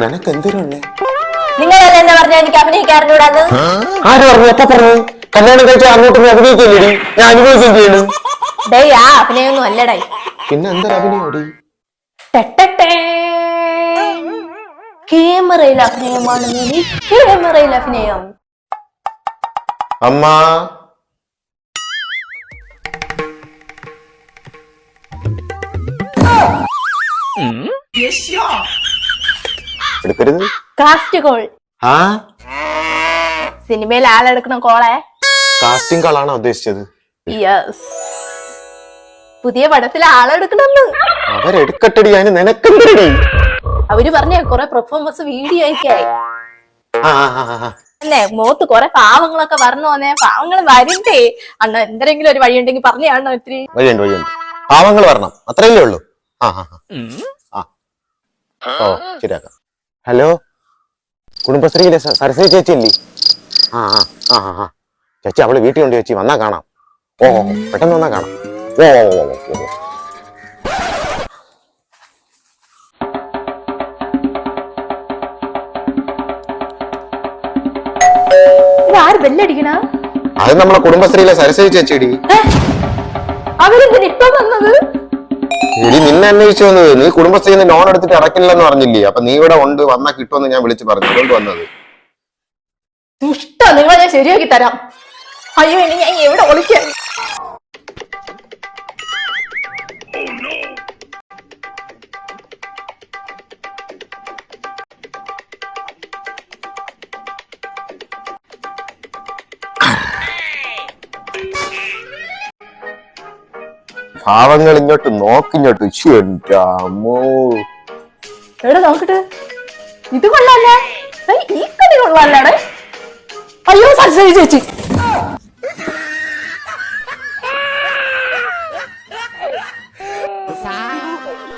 നിനക്ക് എന്തിനുള്ളേ നിങ്ങളല്ലേ എന്നെ പറഞ്ഞ? എനിക്ക് അഭിനയിക്കാറിലൂടാന്ന് ആര് പറഞ്ഞു? എപ്പ പറഞ്ഞു? കല്യാണം കഴിച്ച അങ്ങോട്ട് നീ ഞാൻ അനുഭവിക്കുകയും ചെയ്യണം. ഡേ ആ അഭിനയൊന്നും അല്ലടേ. പിന്നെ എന്തൊരു അഭിനയോടി ക്യാമറയിൽ അഭിനയമാണ് ക്യാമറയിൽ അഭിനയം. അമ്മ. എടുക്കരുത്. കാസ്റ്റ് കോൾ ആ? സിനിമയിൽ ആളെടുക്കണ കോളെ. കാസ്റ്റിംഗ് കളാണോ ഉദ്ദേശിച്ചത്? യെസ് പുതിയ പടത്തിൽ ആളെടുക്കണമെന്ന് അവരെടുക്കട്ടടി അതിന് നിനക്കെന്തരടി അവർ പറഞ്ഞ കൊറേ പെർഫോമൻസ് വീഡിയോ ഒക്കെയായി ആ ആ, ആ, ആ. അല്ലേ മോത്ത് കൊറേ പാവങ്ങളൊക്കെ പറഞ്ഞു വന്നേ പാവങ്ങൾ വരണ്ടേ അണ്ണ എന്തെങ്കിലും ഒരു വഴിയുണ്ടെങ്കിൽ പറഞ്ഞു അണ്ണ ഇത്തിരി. വഴിയുണ്ട് വഴിയുണ്ട്. പാവങ്ങൾ വരണം അത്രയല്ലേ ഉള്ളൂ. ആ. ആ ഓ ശരിയാക്കാം. ഹലോ? കുടുംബശ്രീയിലെ സരസ്വതി ചേച്ചി അല്ലേ ആ ആ ആ ആ, ചേച്ചി അവൾ വീട്ടിൽ ഉണ്ട് ചേച്ചി വന്നാ കാണാം. ഓ പെട്ടെന്ന് വന്നാ കാണാം. ഓ ഓ ഓ, ഓ, ഓ, അത് നമ്മളെ കുടുംബശ്രീയിലെ സരസ്വതി ചേച്ചിടി. അവരെന്തിനാ ഇപ്പൊ വന്നത്? എടി നിന്നെ അന്വേഷിച്ചു വന്നത് നീ കുടുംബശ്രീന്ന് ലോൺ എടുത്തിട്ട് അടക്കില്ലെന്ന് പറഞ്ഞില്ലേ? അപ്പൊ നീ ഇവിടെ ഉണ്ട് വന്നാ കിട്ടുമെന്ന് ഞാൻ വിളിച്ചു പറഞ്ഞു. അതുകൊണ്ട് വന്നത്? ഇഷ്ടം നിങ്ങളെ ഞാൻ ശരിയാക്കി തരാം. അയ്യോ ഇനി ഞാൻ എവിടെ ഒളിക്കാൻ? ഭാവങ്ങൾ ഇങ്ങോട്ട് നോക്കിങ്ങോട്ട് എവിടെ നോക്കട്ടെ. ഇത് കൊള്ളാല്ലേ? ഈ കടി കൊള്ളാല്ലേ? അയ്യോ സരസ്വതി ചേച്ചി.